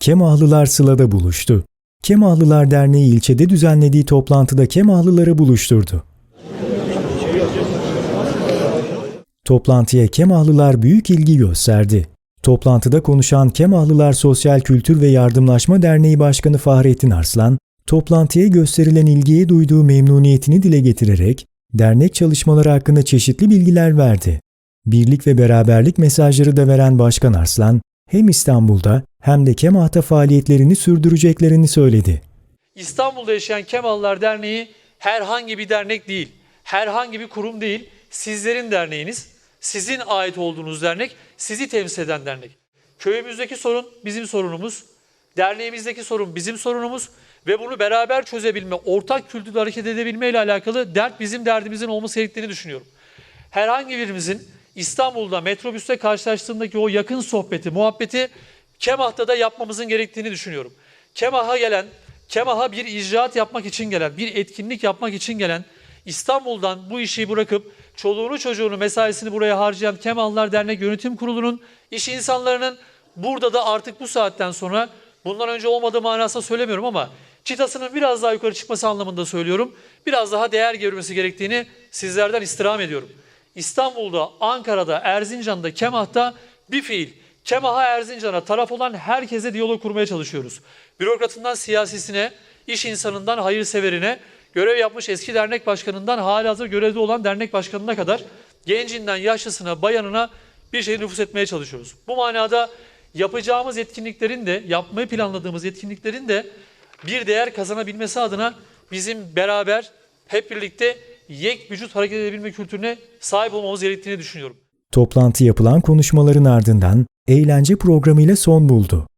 Kemahlılar Sıla'da buluştu. Kemahlılar Derneği ilçede düzenlediği toplantıda Kemahlıları buluşturdu. Toplantıya Kemahlılar büyük ilgi gösterdi. Toplantıda konuşan Kemahlılar Sosyal Kültür ve Yardımlaşma Derneği Başkanı Fahrettin Arslan, toplantıya gösterilen ilgiye duyduğu memnuniyetini dile getirerek dernek çalışmaları hakkında çeşitli bilgiler verdi. Birlik ve beraberlik mesajları da veren Başkan Arslan, hem İstanbul'da hem de Kemah'ta faaliyetlerini sürdüreceklerini söyledi. İstanbul'da yaşayan Kemallılar Derneği herhangi bir dernek değil, herhangi bir kurum değil, sizlerin derneğiniz, sizin ait olduğunuz dernek, sizi temsil eden dernek. Köyümüzdeki sorun bizim sorunumuz, derneğimizdeki sorun bizim sorunumuz ve bunu beraber çözebilme, ortak kültürde hareket edebilme ile alakalı dert bizim derdimizin olması gerektiğini düşünüyorum. Herhangi birimizin İstanbul'da metrobüste karşılaştığındaki o yakın sohbeti, muhabbeti Kemah'ta da yapmamızın gerektiğini düşünüyorum. Kemah'a gelen, Kemah'a bir icraat yapmak için gelen, bir etkinlik yapmak için gelen, İstanbul'dan bu işi bırakıp çoluğunu çocuğunu mesaisini buraya harcayan Kemallar Dernek Yönetim Kurulu'nun, iş insanlarının burada da artık bu saatten sonra bundan önce olmadığı manasında söylemiyorum ama çıtasının biraz daha yukarı çıkması anlamında söylüyorum. Biraz daha değer görmesi gerektiğini sizlerden istirham ediyorum. İstanbul'da, Ankara'da, Erzincan'da, Kemah'ta bir fiil Kemah'a Erzincan'a taraf olan herkese diyalog kurmaya çalışıyoruz. Bürokratından siyasisine, iş insanından hayırseverine, görev yapmış eski dernek başkanından halihazır görevde olan dernek başkanına kadar gencinden yaşlısına, bayanına bir şey nüfus etmeye çalışıyoruz. Bu manada yapacağımız etkinliklerin de, yapmayı planladığımız etkinliklerin de bir değer kazanabilmesi adına bizim beraber hep birlikte yek vücut hareket edebilme kültürüne sahip olmamız gerektiğini düşünüyorum. Toplantı yapılan konuşmaların ardından eğlence programıyla son buldu.